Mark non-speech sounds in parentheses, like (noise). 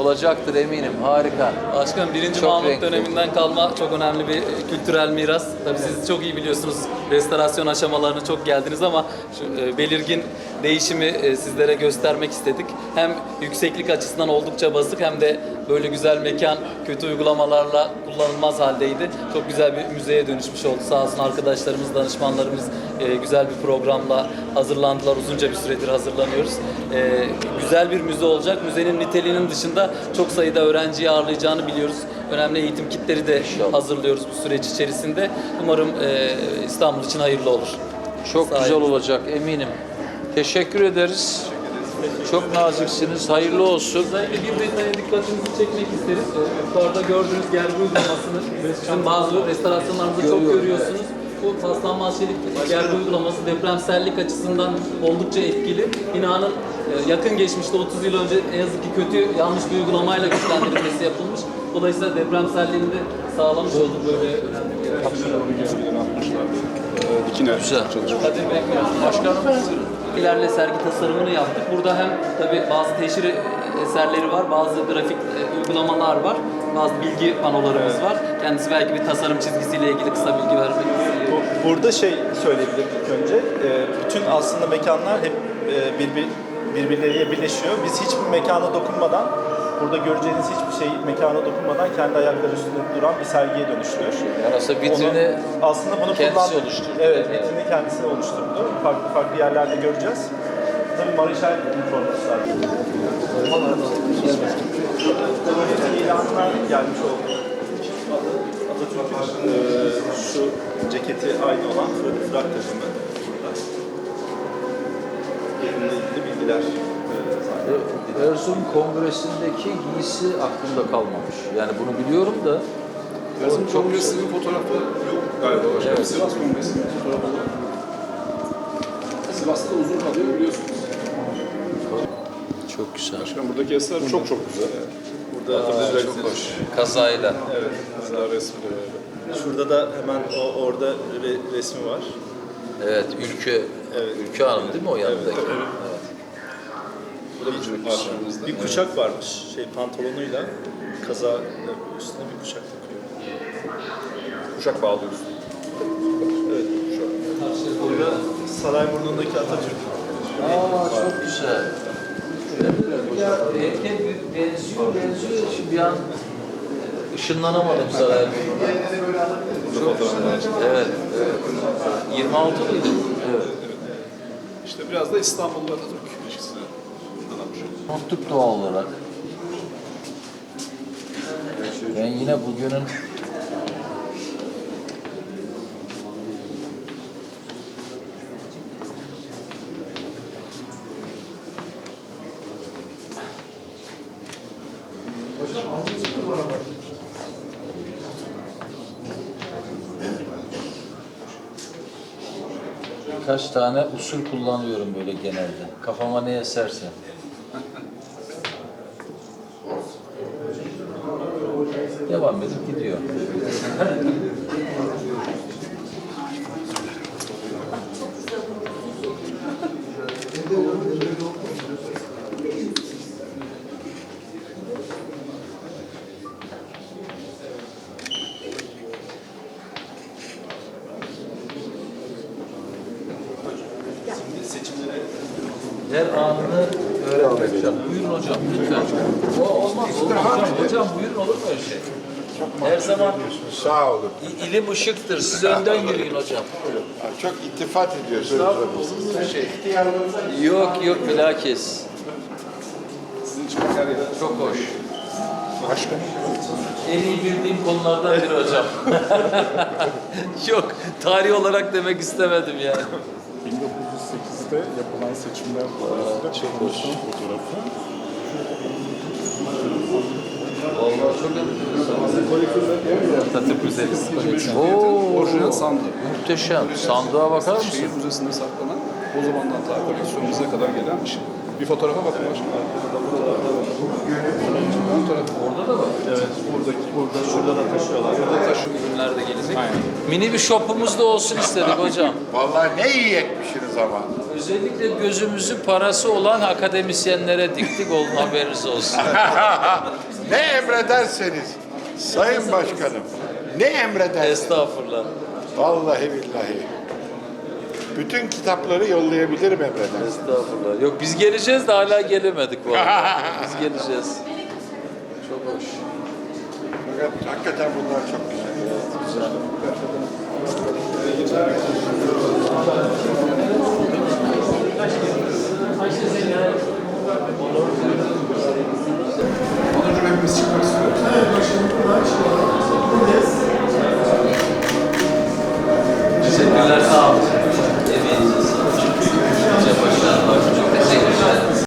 olacaktır eminim. Harika. Başkanım birinci Çok Mahmut renkli. döneminden kalma çok önemli bir kültürel miras. Tabii siz çok iyi biliyorsunuz restorasyon aşamalarını çok geldiniz ama şu e, belirgin değişimi e, sizlere göstermek istedik. Hem yükseklik açısından oldukça basık hem de böyle güzel mekan kötü uygulamalarla kullanılmaz haldeydi. Çok güzel bir müzeye dönüşmüş oldu. Sağ olsun arkadaşlarımız, danışmanlarımız e, güzel bir programla hazırlandılar. Uzunca bir süredir hazırlanıyoruz. E, güzel bir müze olacak. Müzenin niteliğinin dışında çok sayıda öğrenciyi ağırlayacağını biliyoruz. Önemli eğitim kitleri de hazırlıyoruz bu süreç içerisinde. Umarım e, İstanbul için hayırlı olur. Çok Sağ güzel olacak eminim. Teşekkür ederiz. Çok naziksiniz. Hayırlı olsun. Özellikle bir detaya dikkatinizi çekmek isteriz. Ee, Yukarıda gördüğünüüz gergi uygulamasını bizim bazı restorasyonlarımızda çok Görüyorum, görüyorsunuz. Bu paslanmaz çelik gergi uygulaması depremsellik açısından oldukça etkili. Binanın e, yakın geçmişte 30 yıl önce ne yazık ki kötü yanlış bir uygulamayla güçlendirilmesi yapılmış. Dolayısıyla depremselliğini de sağlamış oldu böyle önemli bir Dikine Güzel. çalışma. Kadir Bey, Başkanım ilerle sergi tasarımını yaptık. Burada hem tabii bazı teşhir eserleri var, bazı grafik e, uygulamalar var, bazı bilgi panolarımız var. Kendisi belki bir tasarım çizgisiyle ilgili kısa bilgi vermek istiyor. Bu- Burada şey söyleyebilirim ilk önce. Ee, bütün aslında mekanlar hep e, birbir, birbirleriyle birleşiyor. Biz hiçbir mekana dokunmadan, burada göreceğiniz hiçbir şey mekana dokunmadan kendi ayakları üstünde duran bir sergiye dönüştürüyor. Yani aslında vitrini Onu- aslında bunu kendisi kullandı. oluşturdu. Evet, Evet. vitrini kendisi oluşturdu. Farklı farklı yerlerde göreceğiz. Tabii Marişal üniforması var. İlanlar gelmiş oldu. Atatürk'ün e, şu ceketi aynı olan frak takımı burada. Bununla ilgili bilgiler. Erzurum Kongresi'ndeki giysi aklımda kalmamış. Yani bunu biliyorum da Erzurum çok Kongresi'nin fotoğrafı yok galiba. Başka Evet. Sivas Kongresi'nin fotoğrafı var. Sivas'ta da uzun kalıyor biliyorsunuz. çok güzel. Başkan buradaki eser çok çok güzel. Burada Çok hoş. Kazayla. Evet. Mesela resmi. Şurada da hemen o orada re- resmi var. Evet, Ülkü, Evet. Ülkü Hanım değil mi o yanındaki? Evet. Bu da bizim parçamızda. Bir kuşak varmış. Şey pantolonuyla kaza üstüne bir kuşak takıyor. Kuşak bağlıyorsun. Evet. Burada Sarayburnu'ndaki Atatürk. Aa çok güzel. Ya bir benziyor, benziyor. Şimdi bir an ışınlanamadım saraya. Çok güzel. Evet, evet. 26 mıydı? Evet. İşte biraz da İstanbul'la Atatürk anlatmış. Unuttuk doğal olarak. Ben yine bugünün Birkaç tane usul kullanıyorum böyle genelde. Kafama ne eserse. Devam edip gidiyor. Her anını öğrenmek hocam. Buyurun hocam lütfen. O olmaz olur hocam. Hocam buyurun olur mu öyle şey? Her zaman Sağ olun. i- ilim ışıktır. Siz önden yürüyün hocam. Çok iltifat ediyorsunuz. Yok yok bilakis. Çok hoş. Başka En iyi bildiğim konulardan biri hocam. (laughs) yok tarih olarak demek istemedim yani. 1908'de yapılan seçimler dolayısıyla çekilmişin fotoğrafı. Atatürk Müzesi koleksiyonu. Oo, Orijinal sandık. muhteşem. Sandığa bakar mısın? Şehir Müzesi'nde saklanan o zamandan ta koleksiyonumuza kadar gelen bir şey. Bir fotoğrafa bakın başkanım. Ön tarafı. Orada da var. Evet, buradaki, burada, şurada da taşıyorlar. Ürünler de gelecek. Mini bir shopumuz da olsun istedik hocam. (laughs) Vallahi ne iyi ekmişsiniz ama. Özellikle gözümüzü parası olan akademisyenlere diktik olun haberiniz olsun. (laughs) Ne emrederseniz. Sayın Başkanım. Ne emrederseniz. Estağfurullah. Vallahi billahi. Bütün kitapları yollayabilirim emrederseniz. Estağfurullah. Yok biz geleceğiz de hala gelemedik vallahi. (laughs) Biz geleceğiz. Çok hoş. Fakat hakikaten bunlar çok güzel. Güzel.